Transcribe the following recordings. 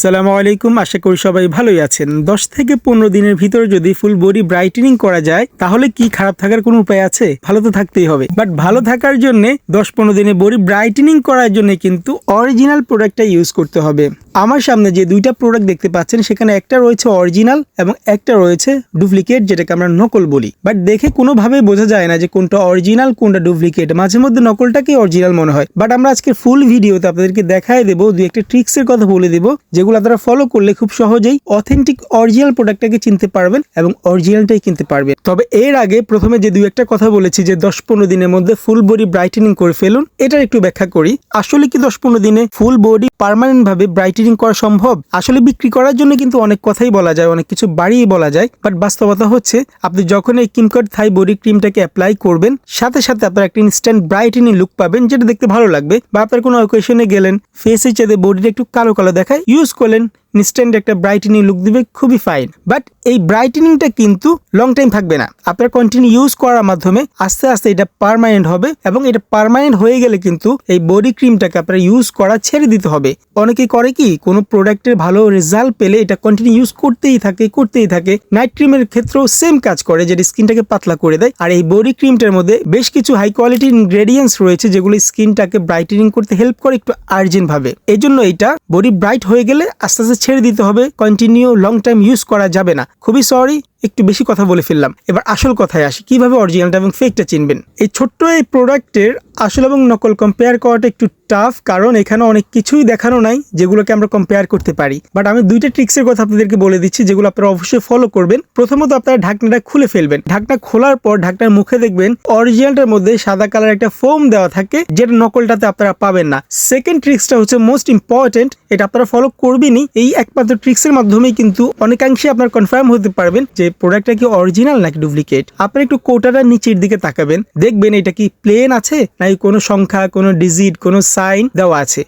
সালামু আলাইকুম, আশা করি সবাই ভালোই আছেন। দশ থেকে পনেরো দিনের ভিতরে যদি ফুল বডি ব্রাইটেনিং করা যায়, তাহলে কি খারাপ থাকার কোনো উপায় আছে? ভালো তো থাকতেই হবে। বাট ভালো থাকার জন্য দশ পনেরো দিনে বডি ব্রাইটেনিং করার জন্য কিন্তু অরিজিনাল প্রোডাক্টটা ইউজ করতে হবে। আমার সামনে যে দুইটা প্রোডাক্ট দেখতে পাচ্ছেন, সেখানে একটা রয়েছে অরিজিনাল এবং একটা রয়েছে ডুপ্লিকেট যেটাকে আমরা নকল বলি। বাট দেখে কোনোভাবে বোঝা যায় না যে কোনটা অরিজিনাল কোনটা ডুপ্লিকেট মাঝে মধ্যে নকলটাকেই অরিজিনাল মনে হয়। বাট আমরা আজকে ফুল ভিডিওতে আপনাদেরকে দেখায় দেবো দুই একটা ট্রিক্সের কথা বলে দেবো, যেগুলো আপনারা ফলো করলে খুব সহজেই অথেন্টিক অরিজিনাল প্রোডাক্টটাকে চিনতে পারবেন এবং অরিজিনালটাই কিনতে পারবেন। তবে এর আগে প্রথমে যে দুই একটা কথা বলেছি, যে দশ পনেরো দিনের মধ্যে ফুল বডি ব্রাইটেনিং করে ফেলুন, এটার একটু ব্যাখ্যা করি। আসলে কি দশ পনেরো দিনে ফুল বডি পার্মানেন্ট ভাবে ব্রাইটেনিং করা সম্ভব? আসলে বিক্রি করার জন্য কিন্তু অনেক কথাই বলা যায়, অনেক কিছু বাড়িয়ে বলা যায়। বাট বাস্তবতা হচ্ছে, আপনি যখন এই কিমকট থাই বডি ক্রিমটাকে অ্যাপ্লাই করবেন, সাথে সাথে আপনার একটা ইনস্ট্যান্ট ব্রাইটেনিং লুক পাবেন, যেটা দেখতে ভালো লাগবে। বা আপনার কোনো অকেশনে গেলেন ফেসে চেয়ে বডিটা একটু কালো কালো দেখায় ইউজ করলেন ইনস্ট্যান্ট একটা ব্রাইটেনিং লুক দিবে, খুবই ফাইন বাট এই ব্রাইটেনিংটা কিন্তু লং টাইম থাকবে না। আপনার কন্টিনিউ ইউজ করার মাধ্যমে আস্তে আস্তে এটা পারমানেন্ট হবে এবং এটা পারমানেন্ট হয়ে গেলে কিন্তু এই বডি ক্রিমটাকে আপনার ইউজ করা ছেড়ে দিতে হবে। অনেকে করে কি, কোনো প্রোডাক্টের ভালো রেজাল্ট পেলে এটা কন্টিনিউ ইউজ করতেই থাকে করতেই থাকে। নাইট ক্রিমের ক্ষেত্রেও সেম কাজ করে, যেটা স্কিনটাকে পাতলা করে দেয়। আর এই বডি ক্রিমটার মধ্যে বেশ কিছু হাই কোয়ালিটি ইনগ্রেডিয়েন্টস রয়েছে, যেগুলো স্কিনটাকে ব্রাইটেনিং করতে হেল্প করে একটু আর্জেন্ট ভাবে। এই জন্য এটা বডি ব্রাইট হয়ে গেলে আস্তে আস্তে ছেড়ে দিতে হবে কন্টিনিউ লং টাইম ইউজ করা যাবে না। খুবই সরি একটু বেশি কথা বলে ফেললাম। এবার আসল কথায় আসি, কীভাবে অরিজিনালটা এবং ফেকটা চিনবেন? এই ছোট্ট এই প্রোডাক্টের আসল এবং নকল কম্পেয়ার করাটা একটু টাফ কারণ এখানে অনেক কিছুই দেখানো নাই যেগুলোকে আমরা কম্পেয়ার করতে পারি। বাট আমি দুইটা ট্রিক্সের কথা আপনাদেরকে বলে দিচ্ছি, যেগুলো আপনারা অবশ্যই ফলো করবেন। প্রথমত আপনারা ঢাকনাটা খুলে ফেলবেন। ঢাকনা খোলার পর ঢাকনার মুখে দেখবেন অরিজিনালটার মধ্যে সাদা কালার একটা ফোম দেওয়া থাকে, যেটা নকলটাতে আপনারা পাবেন না। সেকেন্ড ট্রিক্সটা হচ্ছে মোস্ট ইম্পর্টেন্ট এটা আপনারা ফলো করবেনই। এই একমাত্র ট্রিক্সের মাধ্যমেই কিন্তু অনেকাংশে আপনার কনফার্ম হতে পারবেন যে প্রোডাক্টটা কি অরিজিনাল নাকি ডুপ্লিকেট আপনি একটু কোটাটা নিচের দিকে তাকাবেন। দেখবেন এটা কি প্লেন আছে নাকি কোনো সংখ্যা, কোনো ডিজিট কোনো সাইন দেওয়া আছে?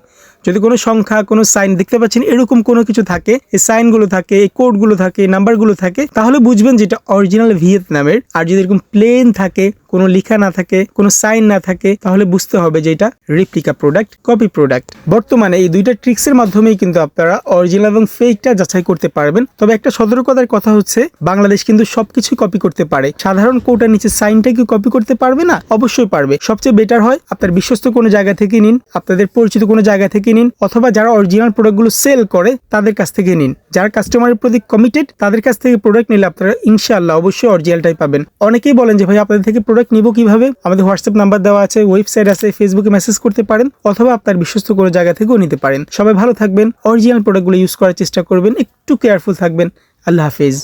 যদি কোনো সংখ্যা, কোনো সাইন দেখতে পাচ্ছেন, এরকম কোনো কিছু থাকে, এই সাইনগুলো থাকে, এই কোডগুলো থাকে নাম্বারগুলো থাকে, তাহলে বুঝবেন যেটা অরিজিনাল ভিয়েতনামের। আর যদি এরকম প্লেন থাকে কোনো লেখা না থাকে, কোনো সাইন না থাকে, তাহলে বুঝতে হবে যে এটা রেপ্লিকা প্রোডাক্ট কপি প্রোডাক্ট বর্তমানে এই দুইটা ট্রিক্সের মাধ্যমেই কিন্তু আপনারা অরিজিনাল এবং ফেকটা যাচাই করতে পারবেন। তবে একটা সতর্কতার কথা হচ্ছে, বাংলাদেশ কিন্তু সবকিছু কপি করতে পারে। সাধারণ কোটার নিচে সাইনটা কি কপি করতে পারবে না? অবশ্যই পারবে। সবচেয়ে বেটার হয়, আপনার বিশ্বস্ত কোনো জায়গা থেকে নিন, আপনাদের পরিচিত কোনো জায়গা থেকে নিন, অথবা যারা অরিজিনাল প্রোডাক্টগুলো সেল করে, তাদের কাছ থেকে নিন। যারা কাস্টমারের প্রতি কমিটেড তাদের কাছ থেকে প্রোডাক্ট নিলে আপনারা ইনশাআল্লাহ অবশ্যই অরিজিনালটাই পাবেন। অনেকেই বলেন যে, ভাই, আপনাদের থেকে প্রোডাক্ট নিব কীভাবে, আমাদের হোয়াটসঅ্যাপ নাম্বার দেওয়া আছে ওয়েবসাইট আছে ফেসবুকে মেসেজ করতে পারেন, অথবা আপনার বিশ্বস্ত কোনো জায়গা থেকেও নিতে পারেন। সবাই ভালো থাকবেন অরিজিনাল প্রোডাক্টগুলো ইউজ করার চেষ্টা করবেন, একটু কেয়ারফুল থাকবেন। আল্লাহ হাফিজ।